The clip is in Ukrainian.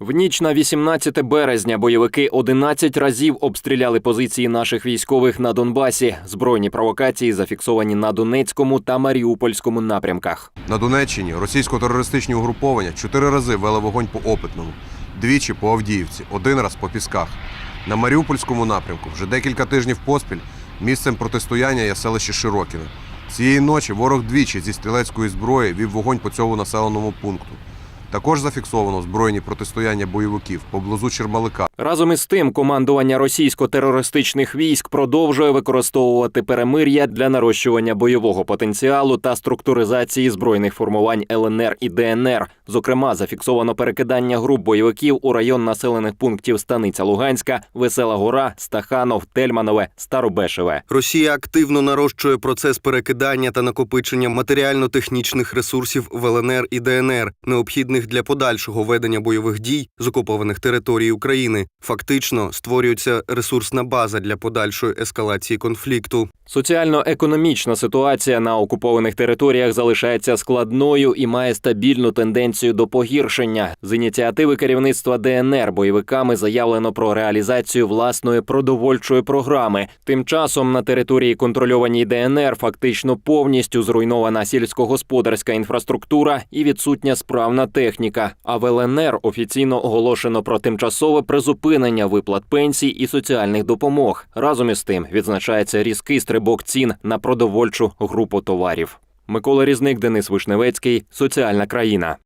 В ніч на 18 березня бойовики 11 разів обстріляли позиції наших військових на Донбасі. Збройні провокації зафіксовані на Донецькому та Маріупольському напрямках. На Донеччині російсько-терористичні угруповання чотири рази вели вогонь по Опитному, двічі по Авдіївці, один раз по Пісках. На Маріупольському напрямку вже декілька тижнів поспіль місцем протистояння є селище Широкіне. Цієї ночі ворог двічі зі стрілецької зброї вів вогонь по цьому населеному пункту. Також зафіксовано збройні протистояння бойовиків поблизу Чермалика. Разом із тим, командування російсько-терористичних військ продовжує використовувати перемир'я для нарощування бойового потенціалу та структуризації збройних формувань ЛНР і ДНР. Зокрема, зафіксовано перекидання груп бойовиків у район населених пунктів Станиця Луганська, Весела Гора, Стаханов, Тельманове, Старобешеве. Росія активно нарощує процес перекидання та накопичення матеріально-технічних ресурсів в ЛНР і ДНР, необхідних для подальшого ведення бойових дій з окупованих територій України. Фактично створюється ресурсна база для подальшої ескалації конфлікту. Соціально-економічна ситуація на окупованих територіях залишається складною і має стабільну тенденцію до погіршення. З ініціативи керівництва ДНР бойовиками заявлено про реалізацію власної продовольчої програми. Тим часом на території контрольованій ДНР фактично повністю зруйнована сільськогосподарська інфраструктура і відсутня справна техніка. А в ЛНР офіційно оголошено про тимчасове призупинення виплат пенсій і соціальних допомог. Разом із тим відзначається різкий стрибок цін на продовольчу групу товарів. Микола Різник, Денис Вишневецький, Соціальна країна.